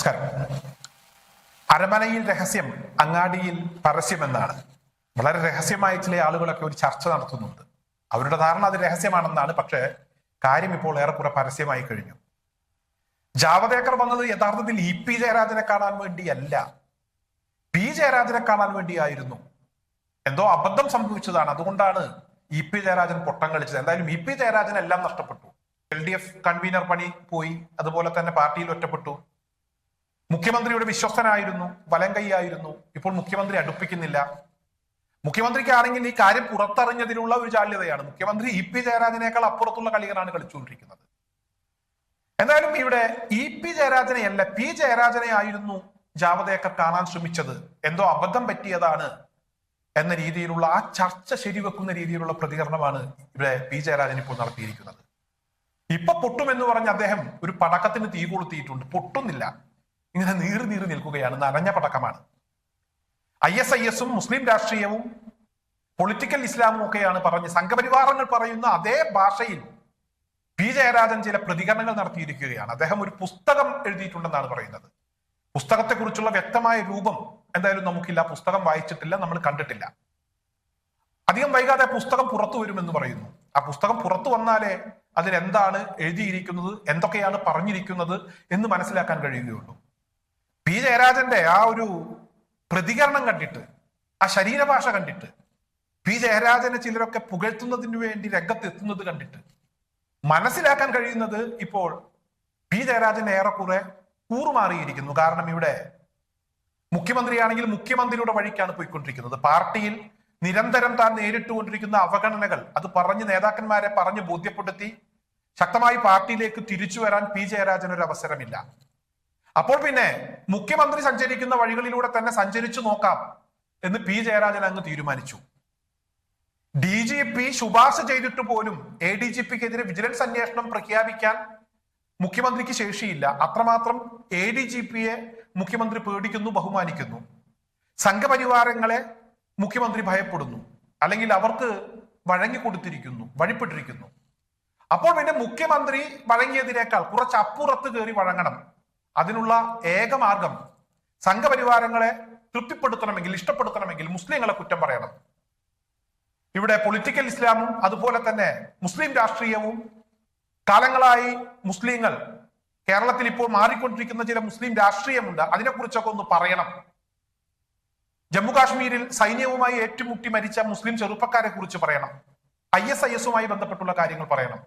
നമസ്കാരം. അരമനയിൽ രഹസ്യം അങ്ങാടിയിൽ പരസ്യമെന്നാണ്. വളരെ രഹസ്യമായി ചില ആളുകളൊക്കെ ഒരു ചർച്ച നടത്തുന്നുണ്ട്. അവരുടെ ധാരണ അത് രഹസ്യമാണെന്നാണ് പക്ഷേ കാര്യം ഇപ്പോൾ ഏറെക്കുറെ പരസ്യമായി കഴിഞ്ഞു. ജാവദേക്കർ വന്നത് യഥാർത്ഥത്തിൽ ഇ പി ജയരാജനെ കാണാൻ വേണ്ടിയല്ല. പി ജയരാജനെ കാണാൻ വേണ്ടിയായിരുന്നു. എന്തോ അബദ്ധം സംഭവിച്ചതാണ്. അതുകൊണ്ടാണ് ഇ പി ജയരാജൻ പൊട്ടം കളിച്ചത്. എന്തായാലും ഇ പി ജയരാജൻ എല്ലാം നഷ്ടപ്പെട്ടു. എൽ ഡി എഫ് കൺവീനർ പണി പോയി. അതുപോലെ തന്നെ പാർട്ടിയിൽ ഒറ്റപ്പെട്ടു. മുഖ്യമന്ത്രിയുടെ വിശ്വസ്തനായിരുന്നു വലം കൈയായിരുന്നു. ഇപ്പോൾ മുഖ്യമന്ത്രി അടുപ്പിക്കുന്നില്ല. മുഖ്യമന്ത്രിക്കാണെങ്കിൽ ഈ കാര്യം പുറത്തറിഞ്ഞതിലുള്ള ഒരു ജാള്യതയാണ് മുഖ്യമന്ത്രി ഇ പി ജയരാജനേക്കാൾ അപ്പുറത്തുള്ള കളികളാണ് കളിച്ചുകൊണ്ടിരിക്കുന്നത്. എന്തായാലും ഇവിടെ ഇ പി ജയരാജനെയല്ല പി ജയരാജനെ ആയിരുന്നു ജാവദേക്കർ കാണാൻ ശ്രമിച്ചത്. എന്തോ അബദ്ധം പറ്റിയതാണ് എന്ന രീതിയിലുള്ള ആ ചർച്ച ശരിവെക്കുന്ന രീതിയിലുള്ള പ്രതികരണമാണ് ഇവിടെ പി ജയരാജൻ ഇപ്പോൾ നടത്തിയിരിക്കുന്നത്. ഇപ്പൊ പൊട്ടുമെന്ന് പറഞ്ഞ് അദ്ദേഹം ഒരു പടക്കത്തിന് തീ കൊളുത്തിയിട്ടുണ്ട്. പൊട്ടുന്നില്ല. ഇങ്ങനെ നീറി നീറി നിൽക്കുകയാണ്. നനഞ്ഞ പടക്കമാണ്. ഐ എസ് ഐ എസും മുസ്ലിം രാഷ്ട്രീയവും പൊളിറ്റിക്കൽ ഇസ്ലാമും ഒക്കെയാണ് പറഞ്ഞ് സംഘപരിവാറങ്ങൾ പറയുന്ന അതേ ഭാഷയിൽ പി ജയരാജൻ ചില പ്രതികരണങ്ങൾ നടത്തിയിരിക്കുകയാണ്. അദ്ദേഹം ഒരു പുസ്തകം എഴുതിയിട്ടുണ്ടെന്നാണ് പറയുന്നത്. പുസ്തകത്തെക്കുറിച്ചുള്ള വ്യക്തമായ രൂപം എന്തായാലും നമുക്കില്ല. പുസ്തകം വായിച്ചിട്ടില്ല നമ്മൾ കണ്ടിട്ടില്ല. അധികം വൈകാതെ പുസ്തകം പുറത്തു വരുമെന്ന് പറയുന്നു. ആ പുസ്തകം പുറത്തു വന്നാലേ അതിലെന്താണ് എഴുതിയിരിക്കുന്നത് എന്തൊക്കെയാണ് പറഞ്ഞിരിക്കുന്നത് എന്ന് മനസ്സിലാക്കാൻ കഴിയുകയുള്ളൂ. പി ജയരാജന്റെ ആ ഒരു പ്രതികരണം കണ്ടിട്ട് ആ ശരീരഭാഷ കണ്ടിട്ട് പി ജയരാജനെ ചിലരൊക്കെ പുകഴ്ത്തുന്നതിന് വേണ്ടി രംഗത്തെത്തുന്നത് കണ്ടിട്ട് മനസ്സിലാക്കാൻ കഴിയുന്നത് ഇപ്പോൾ പി ജയരാജൻ ഏറെക്കുറെ കൂറുമാറിയിരിക്കുന്നു. കാരണം ഇവിടെ മുഖ്യമന്ത്രിയാണെങ്കിൽ മുഖ്യമന്ത്രിയുടെ വഴിക്കാണ് പോയിക്കൊണ്ടിരിക്കുന്നത്. പാർട്ടിയിൽ നിരന്തരം താൻ നേരിട്ടുകൊണ്ടിരിക്കുന്ന അവഗണനകൾ അത് പറഞ്ഞ് നേതാക്കന്മാരെ പറഞ്ഞ് ബോധ്യപ്പെടുത്തി ശക്തമായി പാർട്ടിയിലേക്ക് തിരിച്ചു വരാൻ പി ജയരാജൻ ഒരു അവസരമില്ല അപ്പോൾ പിന്നെ മുഖ്യമന്ത്രി സഞ്ചരിക്കുന്ന വഴികളിലൂടെ തന്നെ സഞ്ചരിച്ചു നോക്കാം എന്ന് പി ജയരാജൻ അങ്ങ് തീരുമാനിച്ചു. ഡി ജി പി ശുപാർശ ചെയ്തിട്ട് പോലും എ ഡി ജി പിക്കെതിരെ വിജിലൻസ് അന്വേഷണം പ്രഖ്യാപിക്കാൻ മുഖ്യമന്ത്രിക്ക് ശേഷിയില്ല. അത്രമാത്രം എ ഡി ജി പിയെ മുഖ്യമന്ത്രി പേടിക്കുന്നു ബഹുമാനിക്കുന്നു. സംഘപരിവാരങ്ങളെ മുഖ്യമന്ത്രി ഭയപ്പെടുന്നു. അല്ലെങ്കിൽ അവർക്ക് വഴങ്ങിക്കൊടുത്തിരിക്കുന്നു വഴിപ്പെട്ടിരിക്കുന്നു. അപ്പോൾ പിന്നെ മുഖ്യമന്ത്രി വഴങ്ങിയതിനേക്കാൾ കുറച്ച് അപ്പുറത്ത് കയറി വഴങ്ങണം. അതിനുള്ള ഏക മാർഗം സംഘപരിവാരങ്ങളെ തൃപ്തിപ്പെടുത്തണമെങ്കിൽ ഇഷ്ടപ്പെടുത്തണമെങ്കിൽ മുസ്ലിങ്ങളെ കുറ്റം പറയണം. ഇവിടെ പൊളിറ്റിക്കൽ ഇസ്ലാമും അതുപോലെ തന്നെ മുസ്ലിം രാഷ്ട്രീയവും കാലങ്ങളായി മുസ്ലിങ്ങൾ കേരളത്തിൽ ഇപ്പോൾ മാറിക്കൊണ്ടിരിക്കുന്ന ചില മുസ്ലിം രാഷ്ട്രീയമുണ്ട് അതിനെക്കുറിച്ചൊക്കെ ഒന്ന് പറയണം. ജമ്മു കാശ്മീരിൽ സൈന്യവുമായി ഏറ്റുമുട്ടി മരിച്ച മുസ്ലിം ചെറുപ്പക്കാരെ കുറിച്ച് പറയണം. ഐ എസ് ഐ എസുമായി ബന്ധപ്പെട്ടുള്ള കാര്യങ്ങൾ പറയണം.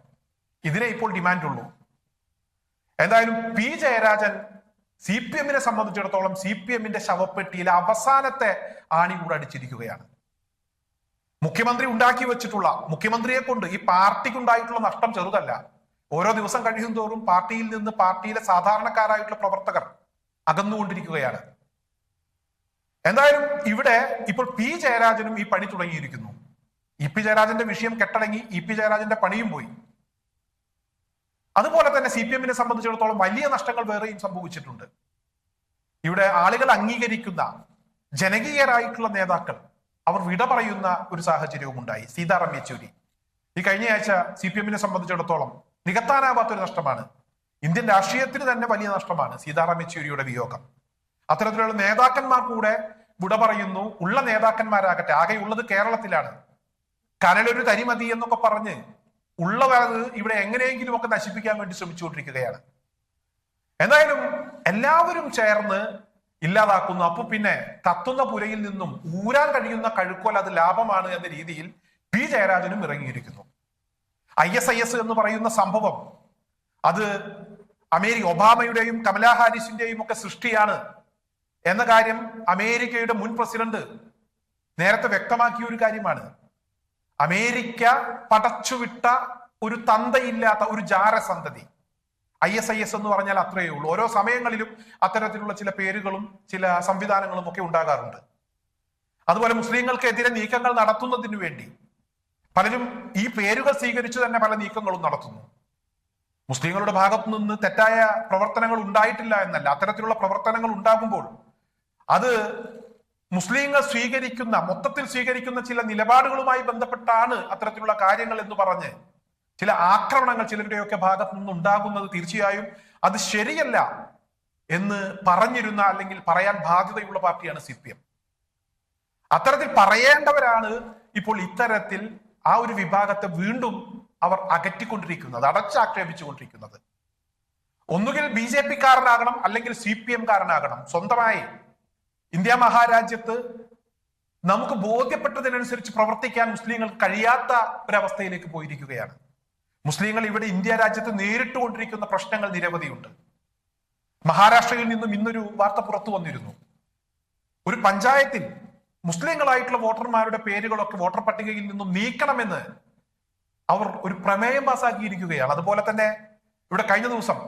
ഇതിനെ ഇപ്പോൾ ഡിമാൻഡ് ഉള്ളൂ എന്തായാലും പി ജയരാജൻ സി പി എമ്മിനെ സംബന്ധിച്ചിടത്തോളം സി പി എമ്മിന്റെ ശവപ്പെട്ടിയിലെ അവസാനത്തെ ആണി കൂടെ അടിച്ചിരിക്കുകയാണ്. മുഖ്യമന്ത്രി ഉണ്ടാക്കി വെച്ചിട്ടുള്ള മുഖ്യമന്ത്രിയെ കൊണ്ട് ഈ പാർട്ടിക്ക് ഉണ്ടായിട്ടുള്ള നഷ്ടം ചെറുതല്ല. ഓരോ ദിവസം കഴിയും തോറും പാർട്ടിയിൽ നിന്ന് പാർട്ടിയിലെ സാധാരണക്കാരായിട്ടുള്ള പ്രവർത്തകർ അകന്നുകൊണ്ടിരിക്കുകയാണ്. എന്തായാലും ഇവിടെ ഇപ്പോൾ പി ജയരാജനും ഈ പണി തുടങ്ങിയിരിക്കുന്നു. ഇ പി ജയരാജന്റെ വിഷയം കെട്ടടങ്ങി ഇ പി ജയരാജന്റെ പണിയും പോയി. അതുപോലെ തന്നെ സി പി എമ്മിനെ സംബന്ധിച്ചിടത്തോളം വലിയ നഷ്ടങ്ങൾ വേറെയും സംഭവിച്ചിട്ടുണ്ട്. ഇവിടെ ആളുകൾ അംഗീകരിക്കുന്ന ജനകീയരായിട്ടുള്ള നേതാക്കൾ അവർ വിട പറയുന്ന ഒരു സാഹചര്യവും ഉണ്ടായി. സീതാറാം യെച്ചൂരി. ഈ കഴിഞ്ഞയാഴ്ച സി പി എമ്മിനെ സംബന്ധിച്ചിടത്തോളം നികത്താനാവാത്ത ഒരു നഷ്ടമാണ്. ഇന്ത്യൻ രാഷ്ട്രീയത്തിന് തന്നെ വലിയ നഷ്ടമാണ് സീതാറാം യെച്ചൂരിയുടെ വിയോഗം. അത്തരത്തിലുള്ള നേതാക്കന്മാർ കൂടെ വിട പറയുന്നു. ഉള്ള നേതാക്കന്മാരാകട്ടെ ആകെയുള്ളത് കേരളത്തിലാണ്. കനലൊരു തരിമതി എന്നൊക്കെ പറഞ്ഞ് ഉള്ളവരത് ഇവിടെ എങ്ങനെയെങ്കിലും ഒക്കെ നശിപ്പിക്കാൻ വേണ്ടി ശ്രമിച്ചുകൊണ്ടിരിക്കുകയാണ്. എന്തായാലും എല്ലാവരും ചേർന്ന് ഇല്ലാതാക്കുന്നു. അപ്പൊ പിന്നെ കത്തുന്ന പുരയിൽ നിന്നും ഊരാൻ കഴിയുന്ന കഴുക്കോൽ അത് ലാഭമാണ് എന്ന രീതിയിൽ പി ജയരാജനും ഇറങ്ങിയിരിക്കുന്നു. ഐ എസ് ഐ എസ് എന്ന് പറയുന്ന സംഭവം അത് അമേരിക്ക ഒബാമയുടെയും കമലാ ഹാരിസിന്റെയും ഒക്കെ സൃഷ്ടിയാണ് എന്ന കാര്യം അമേരിക്കയുടെ മുൻ പ്രസിഡന്റ് നേരത്തെ വ്യക്തമാക്കിയ ഒരു കാര്യമാണ്. അമേരിക്ക പടച്ചുവിട്ട ഒരു തന്തയില്ലാത്ത ഒരു ജാരസന്തതി. ഐ എസ് ഐ എസ് എന്ന് പറഞ്ഞാൽ അത്രയേ ഉള്ളൂ. ഓരോ സമയങ്ങളിലും അത്തരത്തിലുള്ള ചില പേരുകളും ചില സംവിധാനങ്ങളും ഒക്കെ ഉണ്ടാകാറുണ്ട്. അതുപോലെ മുസ്ലിങ്ങൾക്കെതിരെ നീക്കങ്ങൾ നടത്തുന്നതിനു വേണ്ടി പലരും ഈ പേരുകൾ സ്വീകരിച്ചു തന്നെ പല നീക്കങ്ങളും നടത്തുന്നു. മുസ്ലിങ്ങളുടെ ഭാഗത്തു നിന്ന് തെറ്റായ പ്രവർത്തനങ്ങൾ ഉണ്ടായിട്ടില്ല എന്നല്ല. അത്തരത്തിലുള്ള പ്രവർത്തനങ്ങൾ ഉണ്ടാകുമ്പോൾ അത് മുസ്ലിങ്ങൾ സ്വീകരിക്കുന്ന മൊത്തത്തിൽ സ്വീകരിക്കുന്ന ചില നിലപാടുകളുമായി ബന്ധപ്പെട്ടാണ് അത്തരത്തിലുള്ള കാര്യങ്ങൾ എന്ന് പറഞ്ഞ് ചില ആക്രമണങ്ങൾ ചിലരുടെയൊക്കെ ഭാഗത്തു നിന്ന് ഉണ്ടാകുന്നത് തീർച്ചയായും അത് ശരിയല്ല എന്ന് പറഞ്ഞിരുന്ന അല്ലെങ്കിൽ പറയാൻ ബാധ്യതയുള്ള പാർട്ടിയാണ് സി പി എം അത്തരത്തിൽ പറയേണ്ടവരാണ് ഇപ്പോൾ ഇത്തരത്തിൽ ആ ഒരു വിഭാഗത്തെ വീണ്ടും അവർ അകറ്റിക്കൊണ്ടിരിക്കുന്നത് അടച്ചാക്ഷേപിച്ചുകൊണ്ടിരിക്കുന്നത്. ഒന്നുകിൽ ബി ജെ പി കാരനാകണം അല്ലെങ്കിൽ സി പി എം കാരനാകണം സ്വന്തമായി ഇന്ത്യ മഹാരാജ്യത്ത് നമുക്ക് ബോധ്യപ്പെട്ടതിനനുസരിച്ച് പ്രവർത്തിക്കാൻ മുസ്ലിങ്ങൾക്ക് കഴിയാത്ത ഒരവസ്ഥയിലേക്ക് പോയിരിക്കുകയാണ്. മുസ്ലിങ്ങൾ ഇവിടെ ഇന്ത്യ രാജ്യത്ത് നേരിട്ടുകൊണ്ടിരിക്കുന്ന പ്രശ്നങ്ങൾ നിരവധിയുണ്ട്. മഹാരാഷ്ട്രയിൽ നിന്നും ഇന്നൊരു വാർത്ത പുറത്തു വന്നിരുന്നു. ഒരു പഞ്ചായത്തിൽ മുസ്ലിങ്ങളായിട്ടുള്ള വോട്ടർമാരുടെ പേരുകളൊക്കെ വോട്ടർ പട്ടികയിൽ നിന്നും നീക്കണമെന്ന് അവർ ഒരു പ്രമേയം പാസാക്കിയിരിക്കുകയാണ്. അതുപോലെ തന്നെ ഇവിടെ കഴിഞ്ഞ ദിവസം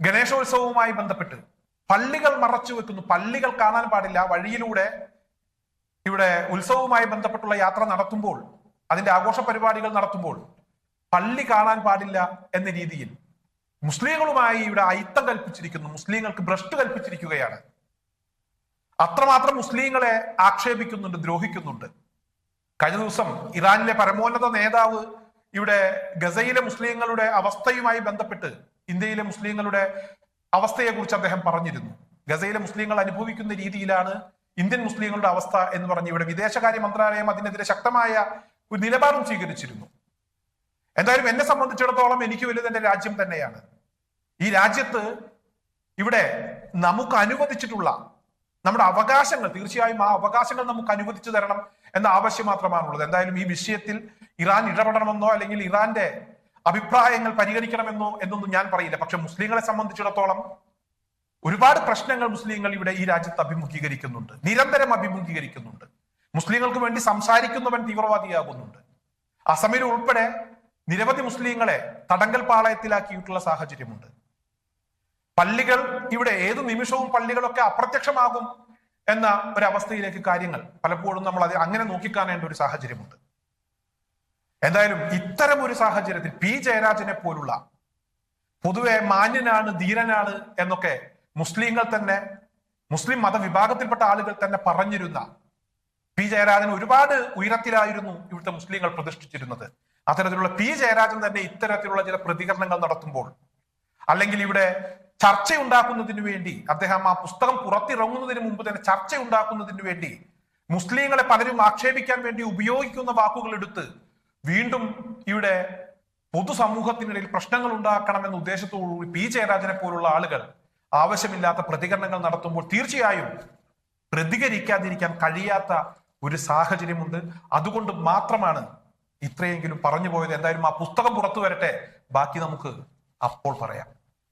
ഗണേശോത്സവവുമായി ബന്ധപ്പെട്ട് പള്ളികൾ മറച്ചു വെക്കുന്നു. പള്ളികൾ കാണാൻ പാടില്ല. വഴിയിലൂടെ ഇവിടെ ഉത്സവവുമായി ബന്ധപ്പെട്ടുള്ള യാത്ര നടത്തുമ്പോൾ അതിന്റെ ആഘോഷ പരിപാടികൾ നടത്തുമ്പോൾ പള്ളി കാണാൻ പാടില്ല എന്ന രീതിയിൽ മുസ്ലിങ്ങളുമായി ഇവിടെ അയിത്തം കൽപ്പിച്ചിരിക്കുന്നു. മുസ്ലിങ്ങൾക്ക് ഭ്രഷ്ട് കൽപ്പിച്ചിരിക്കുകയാണ്. അത്രമാത്രം മുസ്ലിങ്ങളെ ആക്ഷേപിക്കുന്നുണ്ട് ദ്രോഹിക്കുന്നുണ്ട്. കഴിഞ്ഞ ദിവസം ഇറാനിലെ പരമോന്നത നേതാവ് ഇവിടെ ഗസയിലെ മുസ്ലിങ്ങളുടെ അവസ്ഥയുമായി ബന്ധപ്പെട്ട് ഇന്ത്യയിലെ മുസ്ലിങ്ങളുടെ അവസ്ഥയെ കുറിച്ച് അദ്ദേഹം പറഞ്ഞിരുന്നു. ഗസയിലെ മുസ്ലിങ്ങൾ അനുഭവിക്കുന്ന രീതിയിലാണ് ഇന്ത്യൻ മുസ്ലിങ്ങളുടെ അവസ്ഥ എന്ന് പറഞ്ഞ് ഇവിടെ വിദേശകാര്യ മന്ത്രാലയം അതിനെതിരെ ശക്തമായ ഒരു നിലപാടും സ്വീകരിച്ചിരുന്നു. എന്തായാലും എന്നെ സംബന്ധിച്ചിടത്തോളം എനിക്ക് വലുത് എന്റെ രാജ്യം തന്നെയാണ്. ഈ രാജ്യത്ത് ഇവിടെ നമുക്ക് അനുവദിച്ചിട്ടുള്ള നമ്മുടെ അവകാശങ്ങൾ തീർച്ചയായും ആ അവകാശങ്ങൾ നമുക്ക് അനുവദിച്ചു തരണം എന്ന ആവശ്യം മാത്രമാണുള്ളത്. എന്തായാലും ഈ വിഷയത്തിൽ ഇറാൻ ഇടപെടണമെന്നോ അല്ലെങ്കിൽ ഇറാന്റെ അഭിപ്രായങ്ങൾ പരിഗണിക്കണമെന്നോ എന്നൊന്നും ഞാൻ പറയില്ല. പക്ഷെ മുസ്ലിങ്ങളെ സംബന്ധിച്ചിടത്തോളം ഒരുപാട് പ്രശ്നങ്ങൾ മുസ്ലിങ്ങൾ ഇവിടെ ഈ രാജ്യത്ത് അഭിമുഖീകരിക്കുന്നുണ്ട്. നിരന്തരം അഭിമുഖീകരിക്കുന്നുണ്ട്. മുസ്ലിങ്ങൾക്ക് വേണ്ടി സംസാരിക്കുന്നവൻ തീവ്രവാദിയാകുന്നുണ്ട്. അസമിൽ ഉൾപ്പെടെ നിരവധി മുസ്ലിങ്ങളെ തടങ്കൽ പാളയത്തിലാക്കിയിട്ടുള്ള സാഹചര്യമുണ്ട്. പള്ളികൾ ഇവിടെ ഏതു നിമിഷവും പള്ളികളൊക്കെ അപ്രത്യക്ഷമാകും എന്ന ഒരവസ്ഥയിലേക്ക് കാര്യങ്ങൾ പലപ്പോഴും നമ്മൾ അത് അങ്ങനെ നോക്കിക്കാണേണ്ട ഒരു സാഹചര്യമുണ്ട്. എന്തായാലും ഇത്തരം ഒരു സാഹചര്യത്തിൽ പി ജയരാജനെ പോലുള്ള പൊതുവെ മാന്യനാണ് ധീരനാണ് എന്നൊക്കെ മുസ്ലിങ്ങൾ തന്നെ മുസ്ലിം മതവിഭാഗത്തിൽപ്പെട്ട ആളുകൾ തന്നെ പറഞ്ഞിരുന്ന പി ജയരാജൻ ഒരുപാട് ഉയരത്തിലായിരുന്നു ഇവിടുത്തെ മുസ്ലിങ്ങൾ പ്രതിഷ്ഠിച്ചിരുന്നത്. അത്തരത്തിലുള്ള പി ജയരാജൻ തന്നെ ഇത്തരത്തിലുള്ള ചില പ്രതികരണങ്ങൾ നടത്തുമ്പോൾ അല്ലെങ്കിൽ ഇവിടെ ചർച്ച ഉണ്ടാക്കുന്നതിന് വേണ്ടി അദ്ദേഹം ആ പുസ്തകം പുറത്തിറങ്ങുന്നതിന് മുമ്പ് തന്നെ ചർച്ച ഉണ്ടാക്കുന്നതിന് വേണ്ടി മുസ്ലിങ്ങളെ പലരും ആക്ഷേപിക്കാൻ വേണ്ടി ഉപയോഗിക്കുന്ന വാക്കുകൾ എടുത്ത് വീണ്ടും ഇവിടെ പൊതുസമൂഹത്തിനിടയിൽ പ്രശ്നങ്ങൾ ഉണ്ടാക്കണമെന്ന ഉദ്ദേശത്തോടുകൂടി പി. ജയരാജനെ പോലുള്ള ആളുകൾ ആവശ്യമില്ലാത്ത പ്രതികരണങ്ങൾ നടത്തുമ്പോൾ തീർച്ചയായും പ്രതികരിക്കാതിരിക്കാൻ കഴിയാത്ത ഒരു സാഹചര്യമുണ്ട്. അതുകൊണ്ട് മാത്രമാണ് ഇത്രയെങ്കിലും പറഞ്ഞു പോയത്. എന്തായാലും ആ പുസ്തകം പുറത്തു വരട്ടെ. ബാക്കി നമുക്ക് അപ്പോൾ പറയാം.